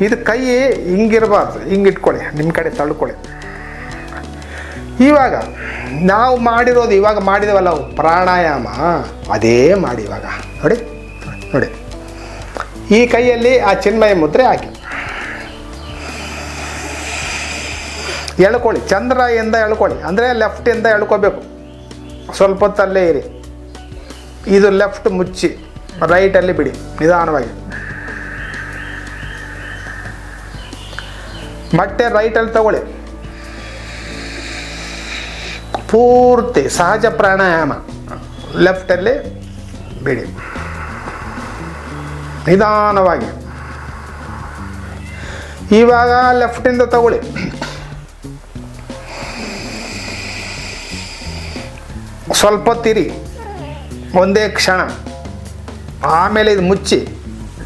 ಇದು ಕೈ ಹಿಂಗಿರಬಾರ್ದು ಹಿಂಗೆ ಇಟ್ಕೊಳ್ಳಿ ನಿಮ್ಮ ಕಡೆ ತಳ್ಕೊಳ್ಳಿ. ಇವಾಗ ನಾವು ಮಾಡಿರೋದು, ಇವಾಗ ಮಾಡಿದವಲ್ಲ ಪ್ರಾಣಾಯಾಮ. ಅದೇ ಮಾಡಿ ಇವಾಗ. ನೋಡಿ ನೋಡಿ. ಈ ಕೈಯಲ್ಲಿ ಆ ಚಿನ್ಮಯ ಮುದ್ರೆ ಹಾಕಿ. ಎಳ್ಕೊಳ್ಳಿ, ಚಂದ್ರಯಿಂದ ಎಳ್ಕೊಳ್ಳಿ. ಅಂದರೆ ಲೆಫ್ಟಿಂದ ಎಳ್ಕೋಬೇಕು. ಸ್ವಲ್ಪ ಹೊತ್ತಲ್ಲೇ ಇರಿ. ಇದು ಲೆಫ್ಟ್ ಮುಚ್ಚಿ, ರೈಟಲ್ಲಿ ಬಿಡಿ, ನಿಧಾನವಾಗಿ. ಮತ್ತೆ ರೈಟಲ್ಲಿ ತಗೊಳ್ಳಿ. ಪೂರ್ತಿ ಸಹಜ ಪ್ರಾಣಾಯಾಮ. ಲೆಫ್ಟಲ್ಲಿ ಬಿಡಿ. ನಿಧಾನವಾಗಿ. ಇವಾಗ ಲೆಫ್ಟಿಂದ ತಗೊಳ್ಳಿ. ಸ್ವಲ್ಪ ತಿರಿ. ಒಂದೇ ಕ್ಷಣ. ಆಮೇಲೆ ಇದು ಮುಚ್ಚಿ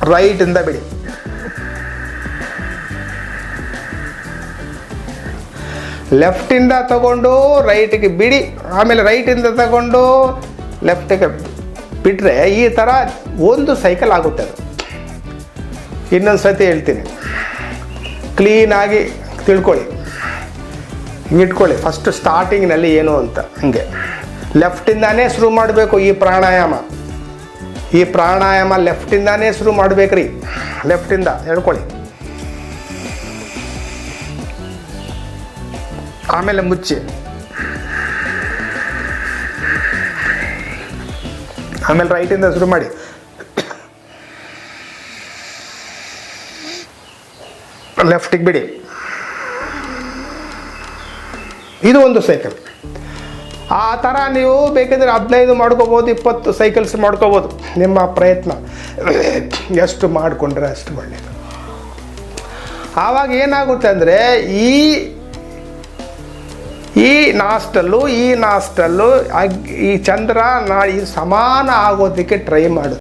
ರೈಟಿಂದ ಬಿಡಿ. ಲೆಫ್ಟಿಂದ ತಗೊಂಡು, ರೈಟಿಗೆ ಬಿಡಿ. ಆಮೇಲೆ ರೈಟಿಂದ ತಗೊಂಡು, ಲೆಫ್ಟಿಗೆ ಬಿಟ್ಟರೆ ಈ ಥರ ಒಂದು ಸೈಕಲ್ ಆಗುತ್ತೆ ಅದು. ಇನ್ನೊಂದು ಸತಿ ಹೇಳ್ತೀನಿ. ಕ್ಲೀನಾಗಿ ತಿಳ್ಕೊಳ್ಳಿ. ಇಟ್ಕೊಳ್ಳಿ. ಫಸ್ಟ್ ಸ್ಟಾರ್ಟಿಂಗ್ನಲ್ಲಿ ಏನು ಅಂತ ಹಂಗೆ. ಲೆಫ್ಟಿಂದಾನೇ ಶುರು ಮಾಡಬೇಕು ಈ ಪ್ರಾಣಾಯಾಮ. ಈ ಪ್ರಾಣಾಯಾಮ ಲೆಫ್ಟಿಂದಾನೇ ಶುರು ಮಾಡ್ಬೇಕ್ರಿ. ಲೆಫ್ಟಿಂದ ಹೇಳ್ಕೊಳ್ಳಿ. ಆಮೇಲೆ ಮುಚ್ಚಿ. ಆಮೇಲೆ ರೈಟಿಂದ ಶುರು ಮಾಡಿ. ಲೆಫ್ಟಿಗೆ ಬಿಡಿ. ಇದು ಒಂದು ಸೈಕಲ್ ಆ ಥರ ನೀವು ಬೇಕಿದ್ರೆ ಹದಿನೈದು ಮಾಡ್ಕೋಬೋದು, ಇಪ್ಪತ್ತು ಸೈಕಲ್ಸ್ ಮಾಡ್ಕೋಬೋದು. ನಿಮ್ಮ ಪ್ರಯತ್ನ. ಎಷ್ಟು ಮಾಡಿಕೊಂಡ್ರೆ ಅಷ್ಟು ಒಳ್ಳೆಯದು ಆವಾಗ ಏನಾಗುತ್ತೆ ಅಂದರೆ ಈ ಈ ನಾಸ್ಟಲ್ಲು ಈ ನಾಸ್ಟಲ್ಲು ಅಗ್- ಈ ಚಂದ್ರ ನಾ ಈ ಸಮಾನ ಆಗೋದಕ್ಕೆ ಟ್ರೈ ಮಾಡು